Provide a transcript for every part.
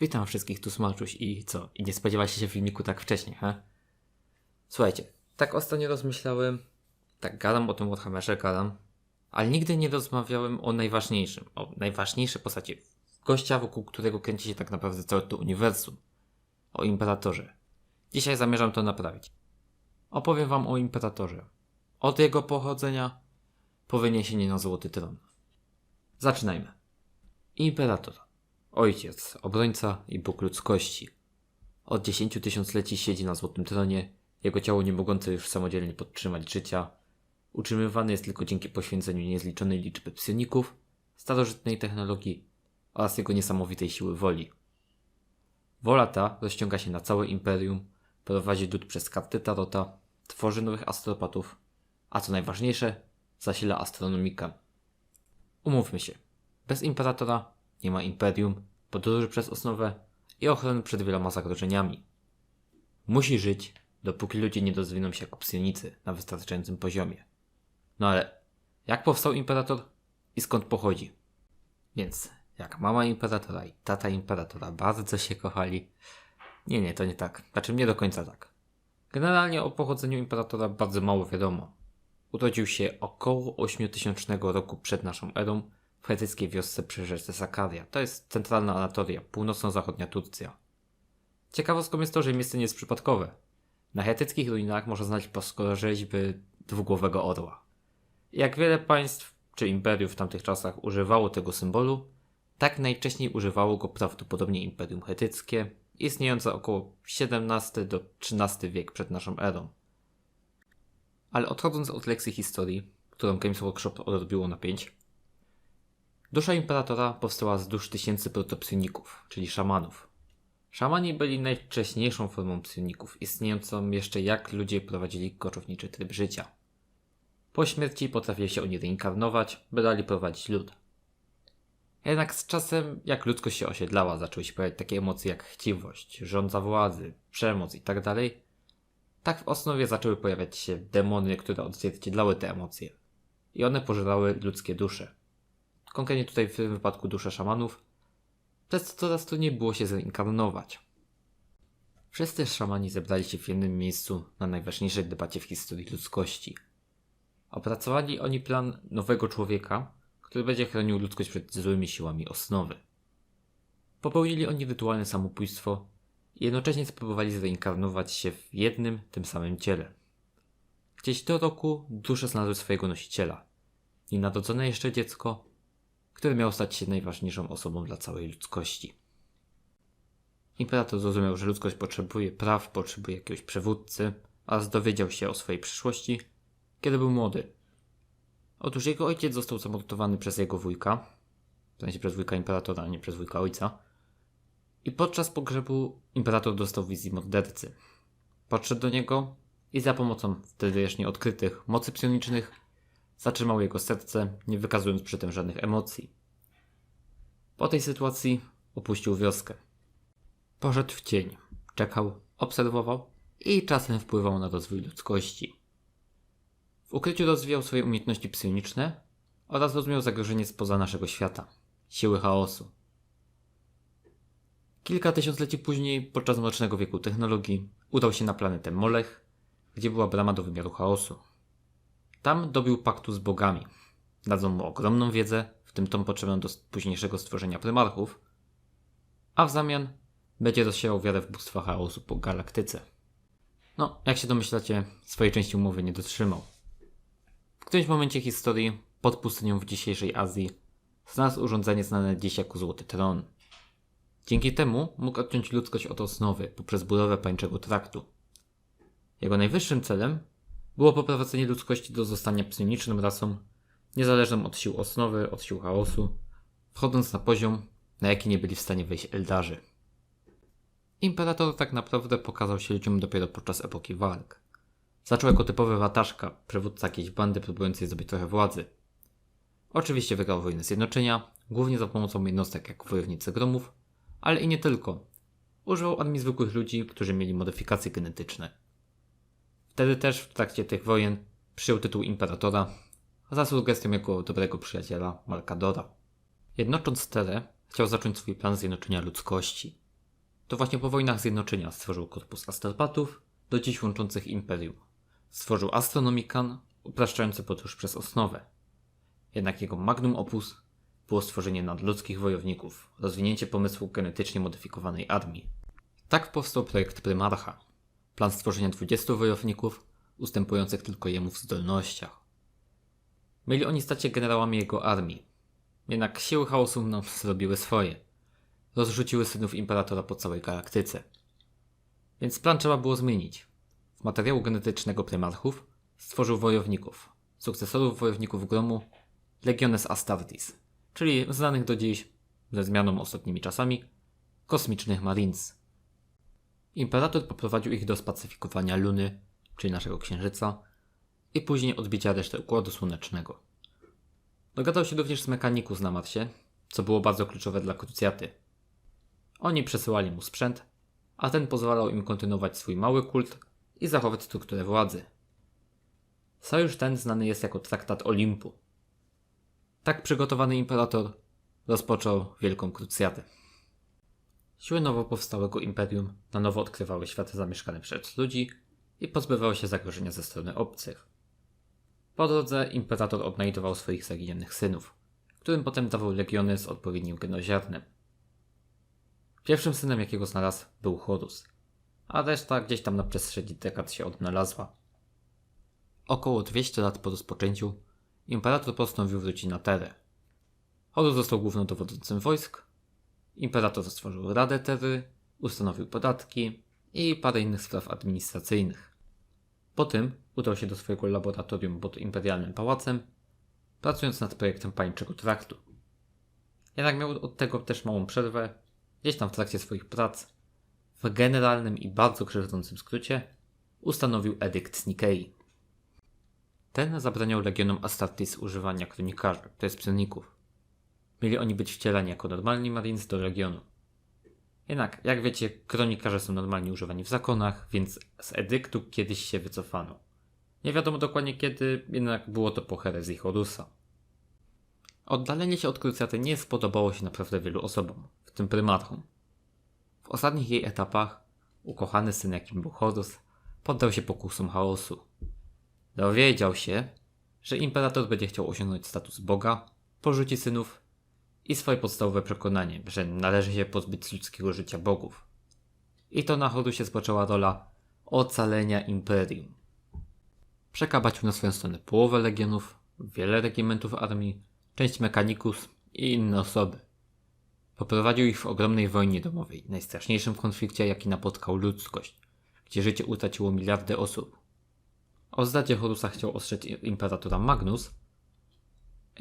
Witam wszystkich tu Smalczuś i co? I nie spodziewaliście się filmiku tak wcześnie, he? Słuchajcie, tak ostatnio rozmyślałem, tak gadam o tym Warhammerze, gadam, ale nigdy nie rozmawiałem o najważniejszym, o najważniejszej postaci. Gościa, wokół którego kręci się tak naprawdę całe to uniwersum. O Imperatorze. Dzisiaj zamierzam to naprawić. Opowiem wam o Imperatorze. Od jego pochodzenia po wyniesienie na Złoty Tron. Zaczynajmy. Imperator. Ojciec, obrońca i Bóg ludzkości. Od dziesięciu tysiącleci siedzi na złotym tronie, jego ciało nie mogące już samodzielnie podtrzymać życia. Utrzymywany jest tylko dzięki poświęceniu niezliczonej liczby psioników, starożytnej technologii oraz jego niesamowitej siły woli. Wola ta rozciąga się na całe imperium, prowadzi lud przez karty Tarota, tworzy nowych astropatów, a co najważniejsze, zasila astronomikę. Umówmy się, bez imperatora nie ma imperium, podróży przez osnowę i ochrony przed wieloma zagrożeniami. Musi żyć, dopóki ludzie nie rozwiną się jako psionicy na wystarczającym poziomie. No ale jak powstał imperator i skąd pochodzi? Więc jak mama imperatora i tata imperatora bardzo się kochali. Nie, nie, to nie tak. Znaczy nie do końca tak. Generalnie o pochodzeniu imperatora bardzo mało wiadomo. Urodził się około 8000 roku przed naszą erą w chetyckiej wiosce przy rzece Sakaria. To jest centralna Anatolia, północno-zachodnia Turcja. Ciekawostką jest to, że miejsce nie jest przypadkowe. Na chetyckich ruinach można znaleźć płaskorzeźby dwugłowego orła. Jak wiele państw czy imperiów w tamtych czasach używało tego symbolu, tak najwcześniej używało go prawdopodobnie Imperium Chetyckie, istniejące około XVII do XIII wiek przed naszą erą. Ale odchodząc od lekcji historii, którą Games Workshop odrobiło na 5, dusza imperatora powstała z dusz tysięcy protopsioników, czyli szamanów. Szamani byli najwcześniejszą formą psioników, istniejącą jeszcze jak ludzie prowadzili koczowniczy tryb życia. Po śmierci potrafili się oni reinkarnować, by dali prowadzić lud. Jednak z czasem, jak ludzkość się osiedlała, zaczęły się pojawiać takie emocje jak chciwość, żądza władzy, przemoc itd. Tak w osnowie zaczęły pojawiać się demony, które odzwierciedlały te emocje. I one pożerały ludzkie dusze. Konkretnie tutaj w tym wypadku dusze szamanów, przez co coraz trudniej było się zreinkarnować. Wszyscy szamani zebrali się w jednym miejscu na najważniejszej debacie w historii ludzkości. Opracowali oni plan nowego człowieka, który będzie chronił ludzkość przed złymi siłami osnowy. Popełnili oni rytualne samobójstwo i jednocześnie spróbowali zreinkarnować się w jednym, tym samym ciele. Gdzieś do roku dusze znalazły swojego nosiciela. Nienarodzone jeszcze dziecko, które miało stać się najważniejszą osobą dla całej ludzkości. Imperator zrozumiał, że ludzkość potrzebuje praw, potrzebuje jakiegoś przywódcy, oraz dowiedział się o swojej przyszłości, kiedy był młody. Otóż jego ojciec został zamordowany przez jego wujka, w sensie przez wujka imperatora, a nie przez wujka ojca. I podczas pogrzebu imperator dostał wizji mordercy. Podszedł do niego i za pomocą wtedy jeszcze nieodkrytych mocy psionicznych zatrzymał jego serce, nie wykazując przy tym żadnych emocji. Po tej sytuacji opuścił wioskę. Poszedł w cień, czekał, obserwował i czasem wpływał na rozwój ludzkości. W ukryciu rozwijał swoje umiejętności psioniczne oraz rozumiał zagrożenie spoza naszego świata siły chaosu. Kilka tysiącleci później, podczas mrocznego wieku technologii, udał się na planetę Molech, gdzie była brama do wymiaru chaosu. Tam dobił paktu z bogami. Dadzą mu ogromną wiedzę, w tym tą potrzebną do późniejszego stworzenia prymarchów, a w zamian będzie rozsiewał wiarę w bóstwa chaosu po galaktyce. No, jak się domyślacie, swojej części umowy nie dotrzymał. W którymś momencie historii, pod pustynią w dzisiejszej Azji, znalazł urządzenie znane dziś jako Złoty Tron. Dzięki temu mógł odciąć ludzkość od osnowy poprzez budowę pańczego traktu. Jego najwyższym celem było poprowadzenie ludzkości do zostania psioniczną rasą, niezależną od sił osnowy, od sił chaosu, wchodząc na poziom, na jaki nie byli w stanie wejść Eldarzy. Imperator tak naprawdę pokazał się ludziom dopiero podczas epoki walk. Zaczął jako typowy wataszka, przywódca jakiejś bandy próbującej zdobyć trochę władzy. Oczywiście wygrał wojnę zjednoczenia, głównie za pomocą jednostek jak wojownicy gromów, ale i nie tylko. Używał armii zwykłych ludzi, którzy mieli modyfikacje genetyczne. Wtedy też w trakcie tych wojen przyjął tytuł imperatora za sugestią jego dobrego przyjaciela Markadora. Jednocząc Terę, chciał zacząć swój plan zjednoczenia ludzkości. to właśnie po wojnach zjednoczenia stworzył korpus Astropathów, do dziś łączących Imperium. Stworzył Astronomican, upraszczający podróż przez osnowę. Jednak jego magnum opus było stworzenie nadludzkich wojowników, rozwinięcie pomysłu genetycznie modyfikowanej armii. Tak powstał projekt Prymarcha, plan stworzenia 20 wojowników, ustępujących tylko jemu w zdolnościach. Mieli oni stać się generałami jego armii. Jednak siły chaosu nam zrobiły swoje. Rozrzuciły synów imperatora po całej galaktyce. Więc plan trzeba było zmienić. Z materiału genetycznego prymarchów stworzył wojowników, sukcesorów wojowników gromu Legiones Astartes, czyli znanych do dziś, ze zmianą ostatnimi czasami, kosmicznych Marines. Imperator poprowadził ich do spacyfikowania Luny, czyli naszego księżyca, i później odbicia reszty układu słonecznego. Dogadał się również z Mechanikus na Marsie, co było bardzo kluczowe dla krucjaty. Oni przesyłali mu sprzęt, a ten pozwalał im kontynuować swój mały kult i zachować strukturę władzy. Sojusz ten znany jest jako Traktat Olimpu. Tak przygotowany imperator rozpoczął Wielką Krucjatę. Siły nowo powstałego imperium na nowo odkrywały światy zamieszkane przez ludzi i pozbywały się zagrożenia ze strony obcych. Po drodze imperator odnajdował swoich zaginionych synów, którym potem dawał legiony z odpowiednim genoziarnem. Pierwszym synem, jakiego znalazł, był Horus, a reszta gdzieś tam na przestrzeni dekad się odnalazła. Około 200 lat po rozpoczęciu imperator postanowił wrócić na Terę. Horus został głównodowodzącym wojsk, imperator stworzył Radę Tery, ustanowił podatki i parę innych spraw administracyjnych. Po tym udał się do swojego laboratorium pod imperialnym pałacem, pracując nad projektem pańczego traktu. Jednak miał od tego też małą przerwę, gdzieś tam w trakcie swoich prac, w generalnym i bardzo krzywdzącym skrócie, ustanowił edykt z Nikei. Ten zabraniał legionom Astartes używania kronikarzy, to jest psionników. Mieli oni być wcielani jako normalni marines do legionu. Jednak, jak wiecie, kronikarze są normalnie używani w zakonach, więc z edyktu kiedyś się wycofano. Nie wiadomo dokładnie kiedy, jednak było to po herezji Horusa. Oddalenie się od krucjaty nie spodobało się naprawdę wielu osobom, w tym prymarchom. W ostatnich jej etapach ukochany syn, jakim był Horus, poddał się pokusom chaosu. Dowiedział się, że imperator będzie chciał osiągnąć status Boga, porzuci synów i swoje podstawowe przekonanie, że należy się pozbyć z ludzkiego życia bogów. I to na Horusie spoczęła rola ocalenia imperium. Przekabacił na swoją stronę połowę legionów, wiele regimentów armii, część mechanikus i inne osoby. Poprowadził ich w ogromnej wojnie domowej, najstraszniejszym konflikcie, jaki napotkał ludzkość, gdzie życie utraciło miliardy osób. O zdradzie Horusa chciał ostrzec imperatora Magnus,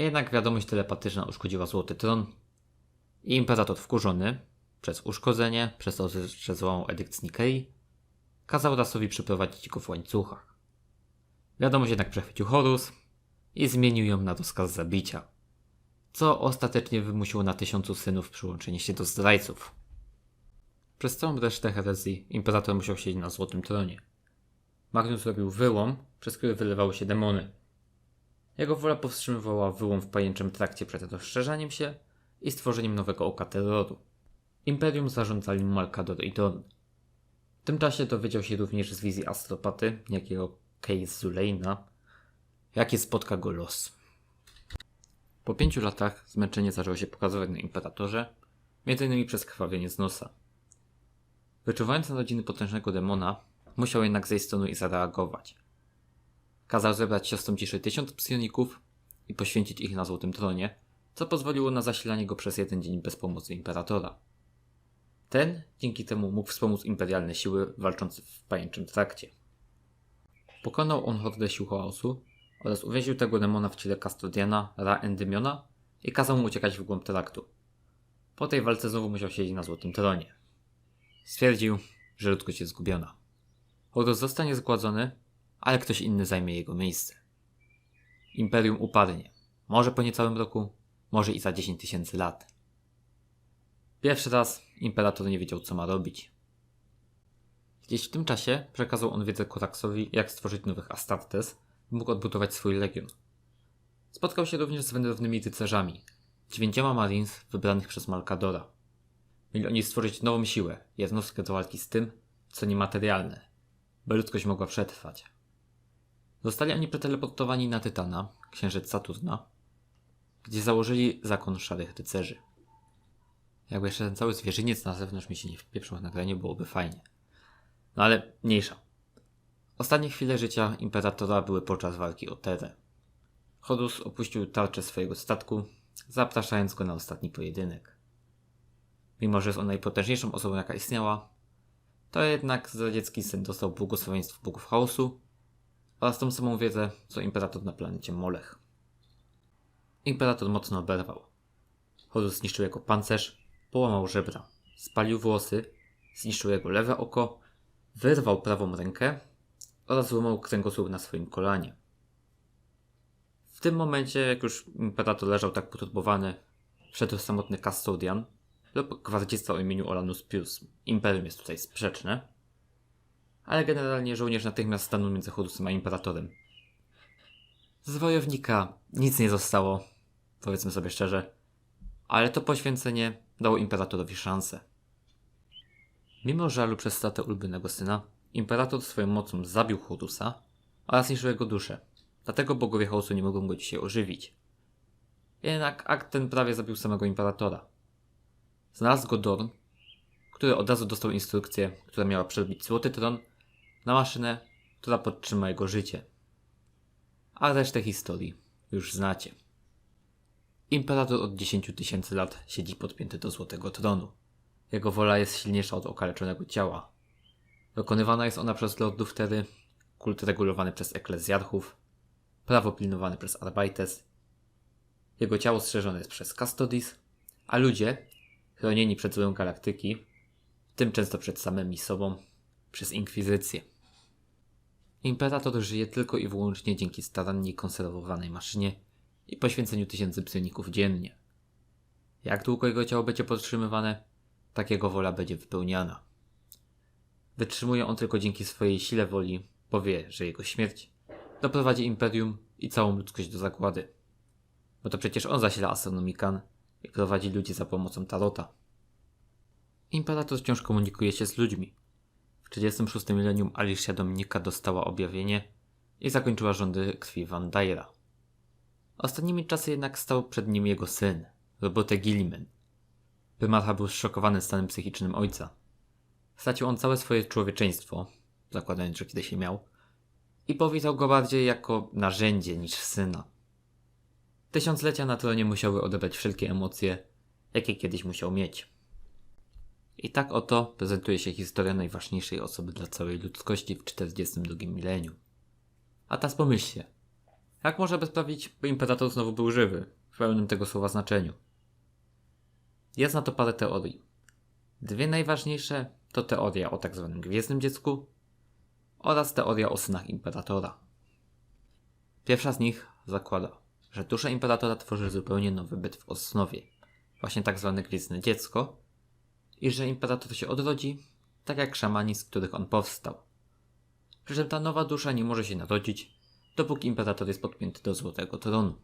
jednak wiadomość telepatyczna uszkodziła Złoty Tron i imperator wkurzony przez uszkodzenie, przez to, że edykt z Nikei, kazał Rasowi przyprowadzić go w łańcuchach. Wiadomość jednak przechwycił Horus i zmienił ją na rozkaz zabicia, co ostatecznie wymusiło na tysiącu synów przyłączenie się do zdrajców. Przez całą resztę herezji imperator musiał siedzieć na Złotym Tronie. Magnus robił wyłom, przez który wylewały się demony. Jego wola powstrzymywała wyłom w pajęczym trakcie przed rozszerzaniem się i stworzeniem nowego oka terroru. Imperium zarządzali Malkador i Dorn. W tym czasie dowiedział się również z wizji astropaty, jakiego Case Zulejna, jakie spotka go los. Po pięciu latach zmęczenie zaczęło się pokazywać na imperatorze, m.in. przez krwawienie z nosa. Wyczuwając narodziny potężnego demona, musiał jednak zejść z tronu i zareagować. Kazał zebrać siostrom ciszy tysiąc psioników i poświęcić ich na złotym tronie, co pozwoliło na zasilanie go przez jeden dzień bez pomocy imperatora. Ten dzięki temu mógł wspomóc imperialne siły walczące w pajęczym trakcie. Pokonał on hordę sił chaosu oraz uwięził tego demona w ciele Custodiana Ra Endymiona i kazał mu uciekać w głąb traktu. Po tej walce znowu musiał siedzieć na złotym tronie. Stwierdził, że ludzkość jest zgubiona. Horus zostanie zgładzony, ale ktoś inny zajmie jego miejsce. Imperium upadnie. Może po niecałym roku, może i za 10 tysięcy lat. Pierwszy raz imperator nie wiedział, co ma robić. Gdzieś w tym czasie przekazał on wiedzę Koraksowi, jak stworzyć nowych Astartes, by mógł odbudować swój legion. Spotkał się również z wędrownymi rycerzami, dziewięcioma Marines wybranych przez Malkadora. Mieli oni stworzyć nową siłę, jednostkę do walki z tym, co niematerialne, by ludzkość mogła przetrwać. Zostali oni przeteleportowani na Tytana, księżyc Saturna, gdzie założyli zakon szarych rycerzy. Jakby jeszcze ten cały zwierzyniec na zewnątrz mi się nie wpieprzył w nagranie, byłoby fajnie. No ale mniejsza. Ostatnie chwile życia Imperatora były podczas walki o Terę. Horus opuścił tarczę swojego statku, zapraszając go na ostatni pojedynek. Mimo, że jest on najpotężniejszą osobą, jaka istniała, to jednak zdradziecki syn dostał błogosławieństwo bogów chaosu oraz tą samą wiedzę, co Imperator na planecie Molech. Imperator mocno oberwał. Horus zniszczył jego pancerz, połamał żebra, spalił włosy, zniszczył jego lewe oko, wyrwał prawą rękę oraz złamał kręgosłup na swoim kolanie. W tym momencie, jak już imperator leżał tak poturbowany, wszedł samotny Custodian lub gwardzista o imieniu Olanus Pius. Imperium jest tutaj sprzeczne, ale generalnie żołnierz natychmiast stanął między Horusem a Imperatorem. Z wojownika nic nie zostało, powiedzmy sobie szczerze, ale to poświęcenie dało Imperatorowi szansę. Mimo żalu przez stratę ulubionego syna, Imperator swoją mocą zabił Horusa oraz zniszczył jego duszę. Dlatego bogowie chaosu nie mogą go dzisiaj ożywić. Jednak akt ten prawie zabił samego Imperatora. Znalazł go Dorn, który od razu dostał instrukcję, która miała przerobić złoty tron na maszynę, która podtrzyma jego życie. A resztę historii już znacie. Imperator od 10 tysięcy lat siedzi podpięty do złotego tronu. Jego wola jest silniejsza od okaleczonego ciała. Dokonywana jest ona przez lordów Tery, kult regulowany przez eklezjarchów, prawo pilnowane przez Arbaites. Jego ciało strzeżone jest przez Custodis, a ludzie, chronieni przed złem galaktyki, tym często przed samymi sobą, przez Inkwizycję. Imperator żyje tylko i wyłącznie dzięki starannie konserwowanej maszynie i poświęceniu tysięcy psioników dziennie. Jak długo jego ciało będzie podtrzymywane, tak jego wola będzie wypełniana. Wytrzymuje on tylko dzięki swojej sile woli, bo wie, że jego śmierć doprowadzi imperium i całą ludzkość do zagłady. Bo to przecież on zasila astronomikan i prowadzi ludzi za pomocą tarota. Imperator wciąż komunikuje się z ludźmi. W 36 milenium Alicia Dominika dostała objawienie i zakończyła rządy krwi Van Dyra. Ostatnimi czasy jednak stał przed nim jego syn, Robotę Gilliman. Prymarcha był zszokowany stanem psychicznym ojca. Stracił on całe swoje człowieczeństwo, zakładając, że kiedyś je miał, i powitał go bardziej jako narzędzie niż syna. Tysiąclecia na tronie musiały odebrać wszelkie emocje, jakie kiedyś musiał mieć. I tak oto prezentuje się historia najważniejszej osoby dla całej ludzkości w 42 milenium. A teraz pomyślcie, jak można by sprawić, by imperator znowu był żywy, w pełnym tego słowa znaczeniu? Jest na to parę teorii. Dwie najważniejsze to teoria o tak zwanym gwiezdnym dziecku oraz teoria o synach imperatora. Pierwsza z nich zakłada, że dusza imperatora tworzy zupełnie nowy byt w osnowie, właśnie tak zwane gwiezdne dziecko, i że imperator się odrodzi, tak jak szamani, z których on powstał. Czym ta nowa dusza nie może się narodzić, dopóki imperator jest podpięty do złotego tronu.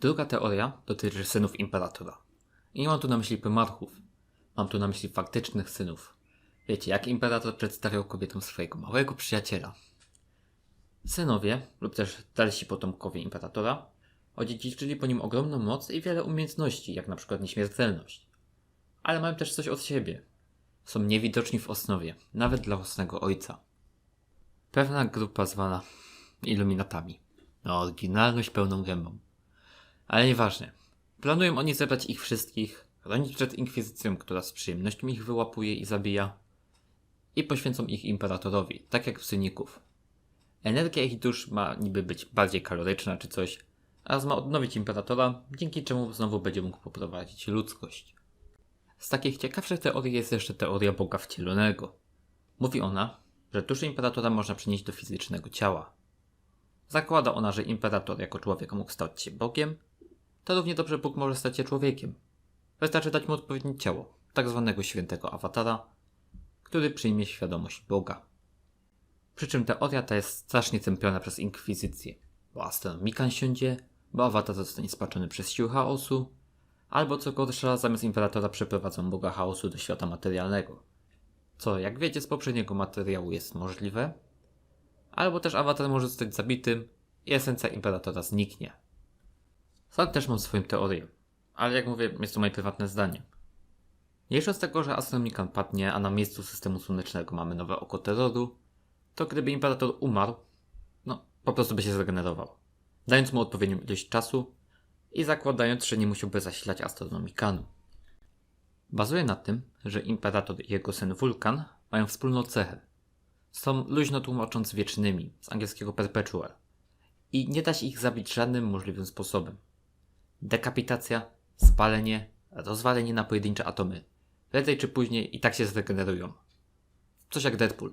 Druga teoria dotyczy synów imperatora. I nie mam tu na myśli prymarchów, mam tu na myśli faktycznych synów. Wiecie, jak imperator przedstawiał kobietom swojego małego przyjaciela. Synowie, lub też dalsi potomkowie imperatora, odziedziczyli po nim ogromną moc i wiele umiejętności, jak na przykład nieśmiertelność. Ale mają też coś od siebie. Są niewidoczni w osnowie, nawet dla własnego ojca. Pewna grupa zwana iluminatami. Na oryginalność pełną gębą. Ale nieważne. Planują oni zebrać ich wszystkich, chronić przed inkwizycją, która z przyjemnością ich wyłapuje i zabija, i poświęcą ich imperatorowi, tak jak psyników. Energia ich dusz ma niby być bardziej kaloryczna czy coś, a ma odnowić imperatora, dzięki czemu znowu będzie mógł poprowadzić ludzkość. Z takich ciekawszych teorii jest jeszcze teoria Boga wcielonego. Mówi ona, że duszę imperatora można przenieść do fizycznego ciała. Zakłada ona, że imperator jako człowiek mógł stać się Bogiem, to równie dobrze Bóg może stać się człowiekiem. Wystarczy dać mu odpowiednie ciało, tak zwanego świętego awatara, który przyjmie świadomość Boga. Przy czym teoria ta jest strasznie tępiona przez inkwizycję, bo astronomikan siądzie, bo awatar zostanie spaczony przez sił chaosu, Albo co gorsza, zamiast imperatora przeprowadzą Boga Chaosu do świata materialnego. Co, jak wiecie z poprzedniego materiału, jest możliwe. Albo też awatar może zostać zabitym i esencja imperatora zniknie. Sam też mam swoją teorię, ale jak mówię, jest to moje prywatne zdanie. Mniejsza z tego, że Astronomikan padnie, a na miejscu systemu słonecznego mamy nowe oko terroru, to gdyby imperator umarł, no po prostu by się zregenerował, dając mu odpowiednią ilość czasu i zakładając, że nie musiałby zasilać Astronomikanu. Bazuje na tym, że imperator i jego syn Vulkan mają wspólną cechę. Są luźno tłumacząc wiecznymi, z angielskiego perpetual. I nie da się ich zabić żadnym możliwym sposobem. Dekapitacja, spalenie, rozwalenie na pojedyncze atomy. Prędzej czy później i tak się zregenerują. Coś jak Deadpool.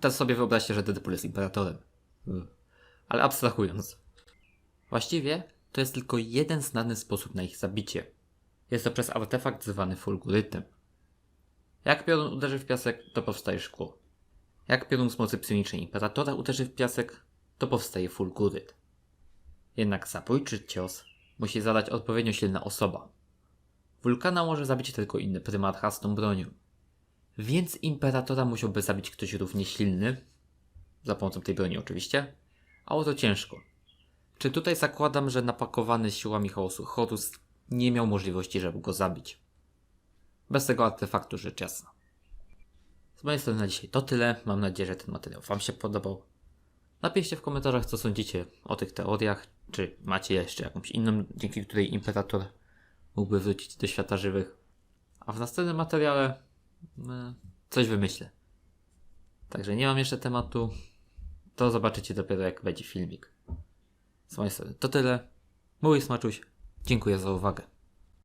Teraz sobie wyobraźcie, że Deadpool jest imperatorem. Ale abstrahując. Właściwie to jest tylko jeden znany sposób na ich zabicie. Jest to przez artefakt zwany fulgurytem. Jak piorun uderzy w piasek, to powstaje szkło. Jak piorun z mocy psionicznej imperatora uderzy w piasek, to powstaje fulguryt. Jednak zabójczy cios musi zadać odpowiednio silna osoba. Wulkana może zabić tylko inny prymarcha z tą bronią. Więc imperatora musiałby zabić ktoś równie silny, za pomocą tej broni oczywiście, a o to ciężko. Czy tutaj zakładam, że napakowany siłami chaosu Horus nie miał możliwości, żeby go zabić? Bez tego artefaktu rzecz jasna. Z mojej strony na dzisiaj to tyle. Mam nadzieję, że ten materiał Wam się podobał. Napiszcie w komentarzach, co sądzicie o tych teoriach. Czy macie jeszcze jakąś inną, dzięki której imperator mógłby wrócić do świata żywych. A w następnym materiale e, coś wymyślę. Także nie mam jeszcze tematu. To zobaczycie dopiero jak będzie filmik. Z mojej strony to tyle. Mój Smaczuś. Dziękuję za uwagę.